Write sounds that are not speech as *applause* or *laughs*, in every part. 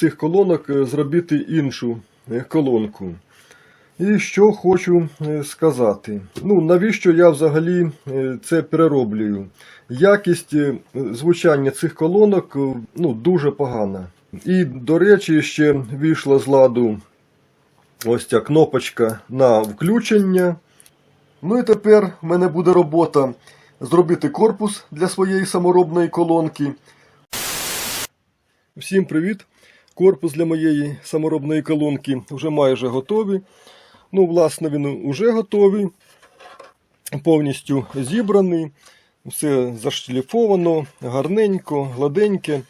цих колонок е, зробити іншу е, колонку. І що хочу е, сказати. Ну, навіщо я взагалі це перероблюю? Якість звучання цих колонок ну, дуже погана. І, до речі, ще вийшла з ладу ось ця кнопочка на включення. Ну і тепер в мене буде робота зробити корпус для своєї саморобної колонки. Всім привіт! Корпус для моєї саморобної колонки вже майже готовий. Ну, власне, він вже готовий, повністю зібраний. Все зашліфовано, гарненько, гладеньке.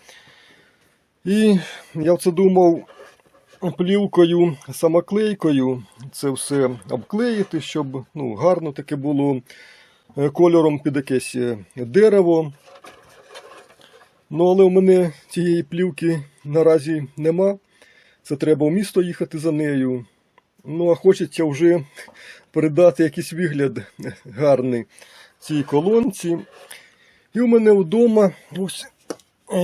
І я це думав плівкою, самоклейкою це все обклеїти, щоб ну, гарно таке було е, кольором під якесь е, дерево. Ну, але у мене цієї плівки наразі нема. Це треба в місто їхати за нею. Ну, а хочеться вже передати якийсь вигляд гарний цій колонці. І у мене вдома ось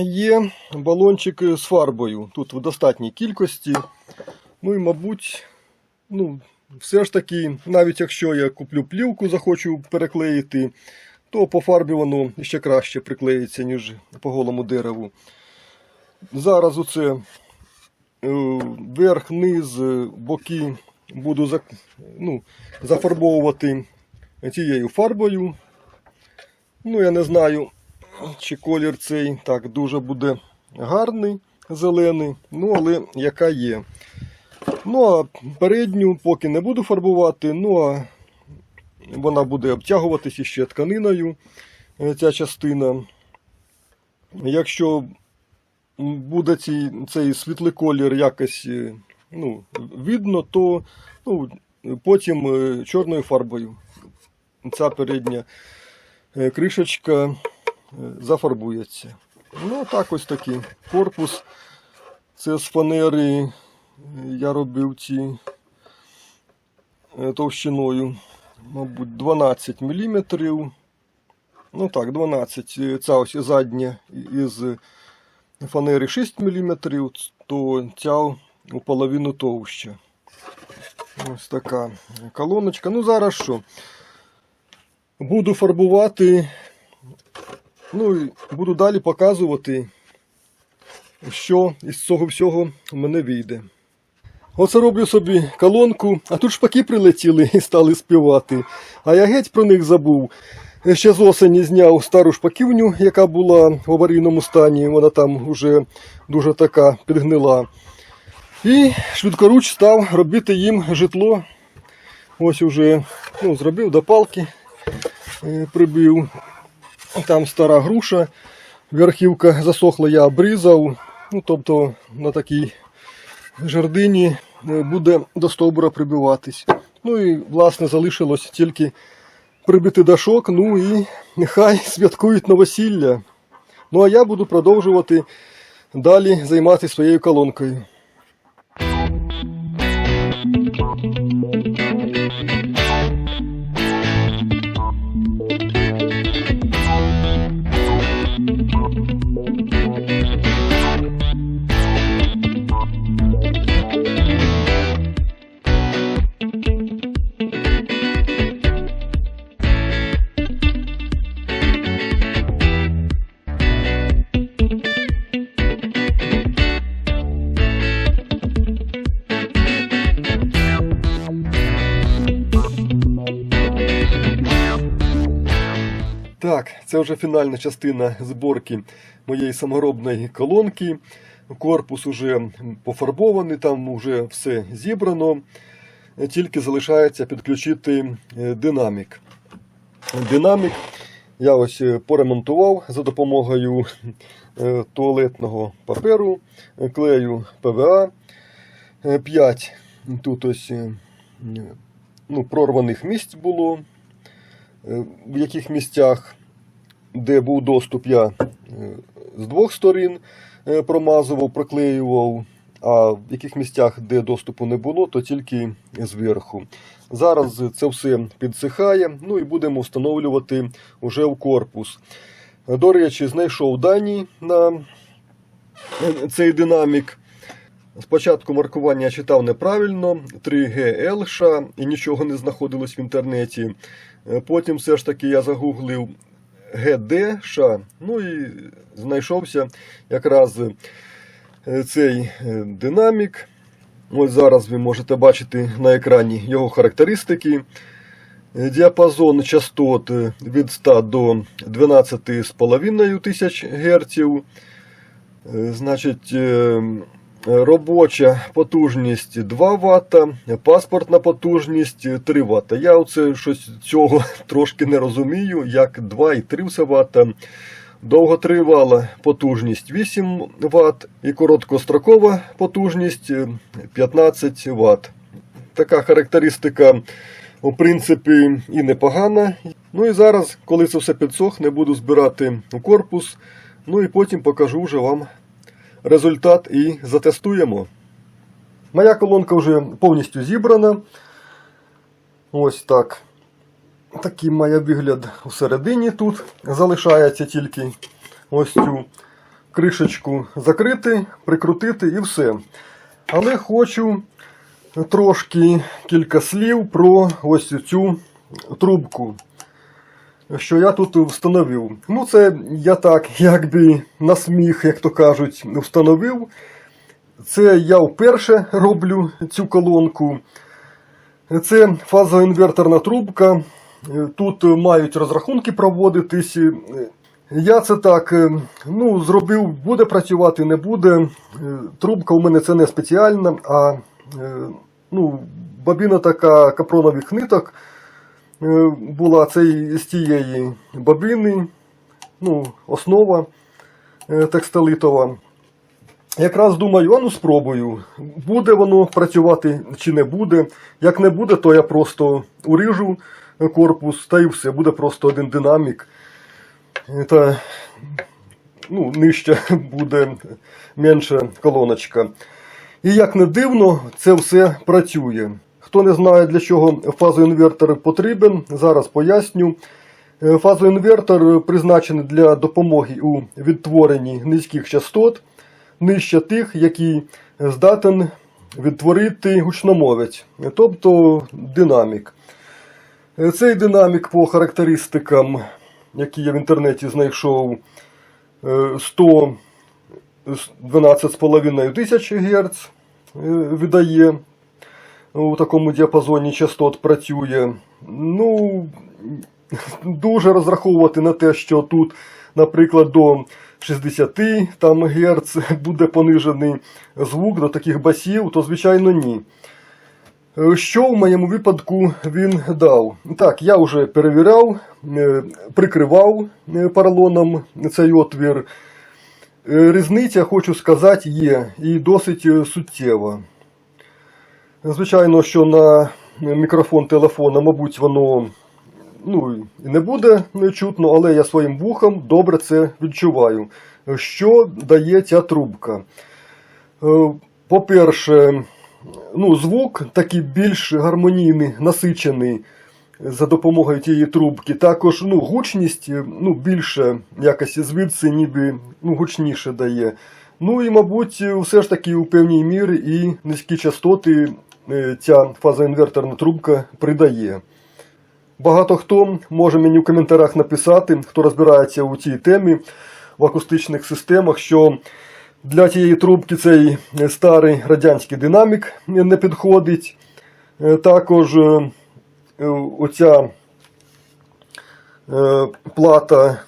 є балончик з фарбою. Тут в достатній кількості. Ну і, мабуть, ну, все ж таки, навіть якщо я куплю плівку, захочу переклеїти, то по фарбі воно ще краще приклеїться, ніж по голому дереву. Зараз оце е, верх, низ, е, боки буду ну, зафарбовувати тією фарбою. Ну, я не знаю, чи колір цей так дуже буде гарний, зелений, ну, але яка є. Ну, а передню поки не буду фарбувати, ну а вона буде обтягуватися ще тканиною, е, ця частина. Якщо буде цей, цей світлий колір якось е, ну, видно, то ну, потім е, чорною фарбою ця передня кришечка зафарбується. Ну, так ось такий корпус. Це з фанери я робив ці товщиною, мабуть, 12 мм. Ну так, 12. Е, Ця ось задня із фанери 6 мм, то ця у половину товща. Ось така колоночка. Ну, зараз що? Буду фарбувати. Ну і буду далі показувати, що із цього всього в мене вийде. Оце роблю собі колонку, а тут шпаки прилетіли і стали співати. А я геть про них забув. Ще з осені зняв стару шпаківню, яка була в аварійному стані. Вона там вже дуже така підгнила. І швидкоруч став робити їм житло. Ось уже ну, зробив до палки, е, прибив. Там стара груша, верхівка засохла, я обрізав. Ну, тобто на такій жердині буде до стовбура прибиватись. Ну і власне залишилось тільки прибити дашок, ну і нехай святкують новосілля. Ну а я буду продовжувати далі займатися своєю колонкою. Так, це вже фінальна частина зборки моєї саморобної колонки. Корпус уже пофарбований, там вже все зібрано. Тільки залишається підключити е, динамік. Динамік я ось е, поремонтував за допомогою е, туалетного паперу, клею ПВА 5. Тут ось ну, прорваних місць було. В яких місцях, де був доступ, я е, з двох сторін е, промазував, проклеював, а в яких місцях, де доступу не було, то тільки зверху. Зараз це все підсихає, ну і будемо встановлювати уже в корпус. До речі, знайшов дані на цей динамік. Спочатку маркування я читав неправильно 3G Елша і нічого не знаходилось в інтернеті. Е, Потім все ж таки я загуглив Ша, ну і знайшовся якраз е, цей е, динамік. Ось зараз ви можете бачити на екрані його характеристики. Е, Діапазон частот від 100 до 12,5 тисяч Гц. Значить, робоча потужність 2 Вт, паспортна потужність 3 Вт. Я оце щось цього *laughs* трошки не розумію, як 2 і 3 Вт. Довготривала потужність 8 Вт і короткострокова потужність е, 15 Вт. Така характеристика, в принципі, і непогана. Ну і зараз, коли це все підсохне, буду збирати корпус. Ну і потім покажу вже вам результат і затестуємо. Моя колонка вже повністю зібрана. Ось так. Такий має вигляд всередині тут. Залишається тільки ось цю кришечку закрити, прикрутити і все. Але хочу трошки кілька слів про ось цю трубку, що я тут встановив. Ну, це я так, якби на сміх, як то кажуть, встановив. Це я вперше роблю цю колонку. Це фазоінверторна трубка. Тут мають розрахунки проводитись. Я це так ну, зробив, буде працювати, не буде. Трубка у мене це не спеціальна, а е, ну, бобіна така капронових ниток е, була це з тієї бобіни, ну, основа е, текстилитова. Якраз думаю, а ну спробую, буде воно працювати чи не буде. Як не буде, то я просто уріжу корпус та й все, буде просто один динамік. Та, ну, нижче *laughs* буде менша колоночка. І як не дивно, це все працює. Хто не знає, для чого фазоінвертор потрібен, зараз поясню. Е, Фазоінвертор призначений для допомоги у відтворенні низьких частот, нижче тих, які здатен відтворити гучномовець, тобто динамік. Е, Цей динамік по характеристикам, які я в інтернеті знайшов, е, 112,5 тисяч Гц видає у такому діапазоні частот працює. Ну, дуже розраховувати на те, що тут, наприклад, до 60 там, Гц буде понижений звук до таких басів, то звичайно ні. Що в моєму випадку він дав? Так, я вже перевіряв, е, прикривав е, поролоном цей отвір. Е, Різниця, хочу сказати, є і досить суттєва. Звичайно, що на мікрофон телефона, мабуть, воно ну, і не буде чутно, але я своїм вухом добре це відчуваю. Що дає ця трубка? Е, По-перше, ну, звук такий більш гармонійний, насичений за допомогою тієї трубки. Також ну, гучність е, ну, більше якось звідси ніби ну, гучніше дає. Ну і, мабуть, все ж таки у певній мірі і низькі частоти е, ця фазоінверторна трубка придає. Багато хто може мені в коментарях написати, хто розбирається у цій темі в акустичних системах, що для цієї трубки цей старий радянський динамік не підходить. Е, Також е, е, оця е, плата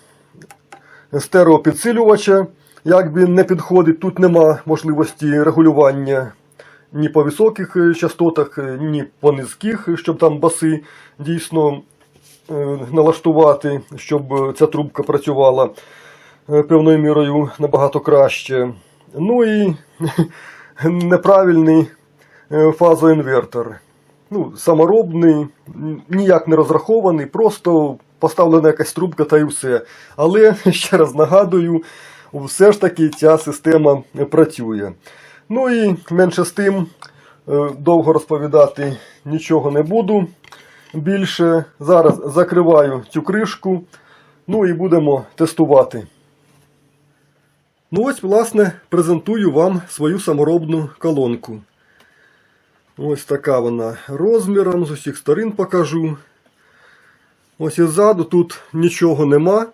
стереопідсилювача якби не підходить. Тут нема можливості регулювання ні по високих е, частотах, е, ні по низьких, щоб там баси дійсно е, налаштувати, щоб е, ця трубка працювала е, певною мірою набагато краще. Ну і *laughs* неправильний е, фазоінвертор. Ну, саморобний, ніяк не розрахований, просто поставлена якась трубка та й все. Але *laughs* ще раз нагадую, все ж таки ця система працює. Ну і менше з тим, е, довго розповідати нічого не буду. Більше зараз закриваю цю кришку, ну і будемо тестувати. Ну ось, власне, презентую вам свою саморобну колонку. Ось така вона розміром, з усіх сторін покажу. Ось і ззаду тут нічого нема.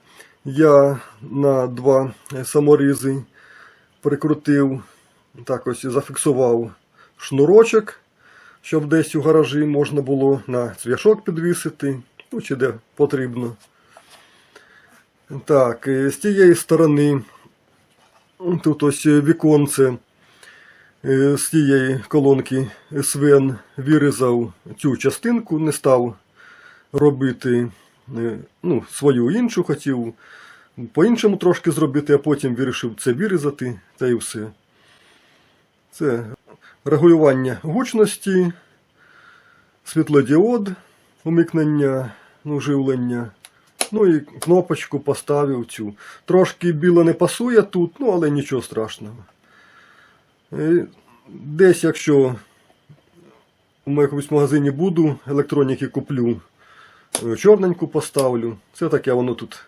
Я на два саморізи прикрутив, так ось зафіксував шнурочок, щоб десь у гаражі можна було на цвяшок підвісити, ну чи де потрібно. Так, з тієї сторони тут ось віконце е, з тієї колонки Свен вирізав цю частинку, не став робити е, ну, свою іншу, хотів по-іншому трошки зробити, а потім вирішив це вирізати, та й все. Це регулювання гучності, світлодіод, умикнення, ну, живлення. Ну і кнопочку поставив цю. Трошки біло не пасує тут, ну але нічого страшного. Е, Десь, якщо в якомусь магазині буду, електроніки куплю, е, чорненьку поставлю. Це таке воно тут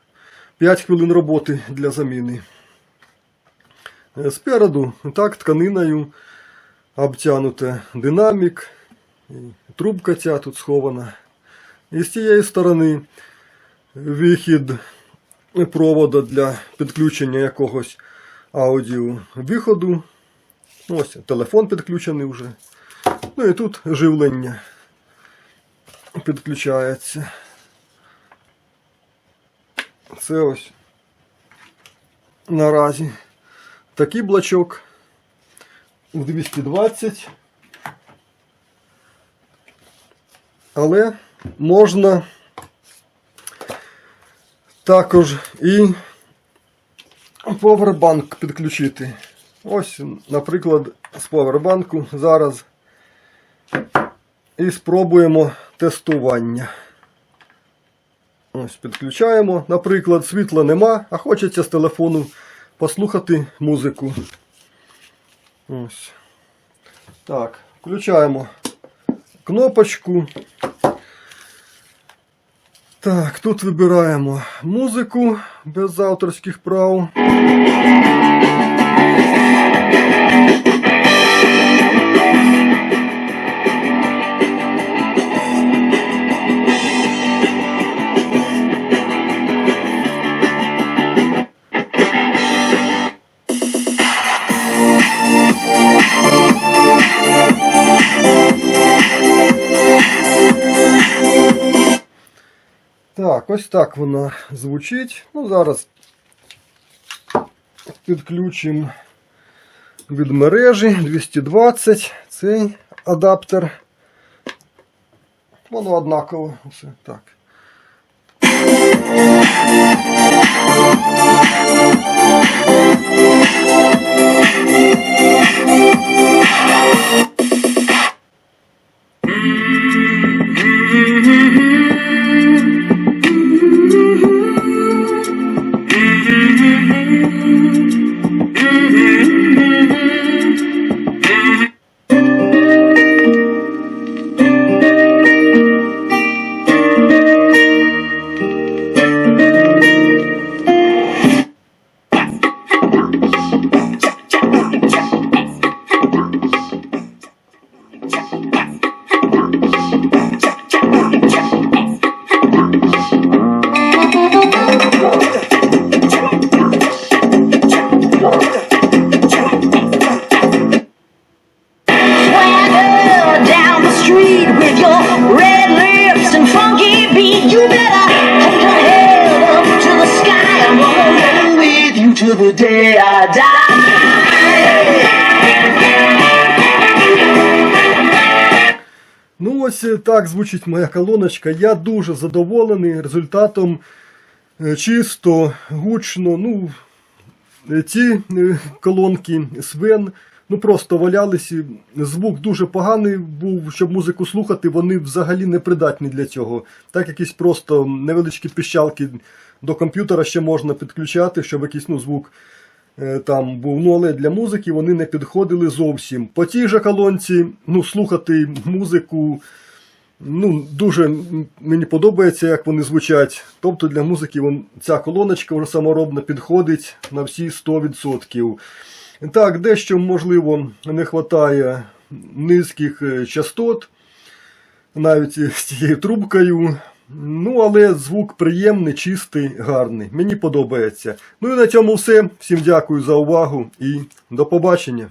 5 хвилин роботи для заміни. Е, Спереду так тканиною обтянуте динамік, трубка ця тут схована. І з цієї сторони вихід провода для підключення якогось аудіо виходу. Ось телефон підключений вже. Ну і тут живлення підключається. Це ось наразі такий блочок в 220. Але можна також і повербанк підключити. Ось, наприклад, з повербанку зараз і спробуємо тестування. Ось підключаємо. Наприклад, світла нема, а хочеться з телефону послухати музику. Ось. Так, включаємо кнопочку. Так, тут вибираємо музику без авторських прав. Так, ось так вона звучить. Ну, зараз підключимо від мережі 220 цей адаптер. Воно однаково. Все так. Swagger till the day I die. Ну, ось е, так звучить моя колоночка. Я дуже задоволений результатом. Е, Чисто, гучно. Ну, е, ці колонки Свен ну просто валялися. Звук дуже поганий був, щоб музику слухати, вони взагалі не придатні для цього. Так, якісь просто невеличкі піщалки до комп'ютера ще можна підключати, щоб якийсь ну, звук е, там був. Ну, але для музики вони не підходили зовсім. По тій же колонці, ну, слухати музику Ну, дуже мені подобається, як вони звучать. Тобто для музики вон, ця колоночка вже саморобна підходить на всі 100%. Так, дещо, можливо, не вистачає низьких е, частот, навіть з цією трубкою. Ну, але звук приємний, чистий, гарний. Мені подобається. Ну і на цьому все. Всім дякую за увагу і до побачення.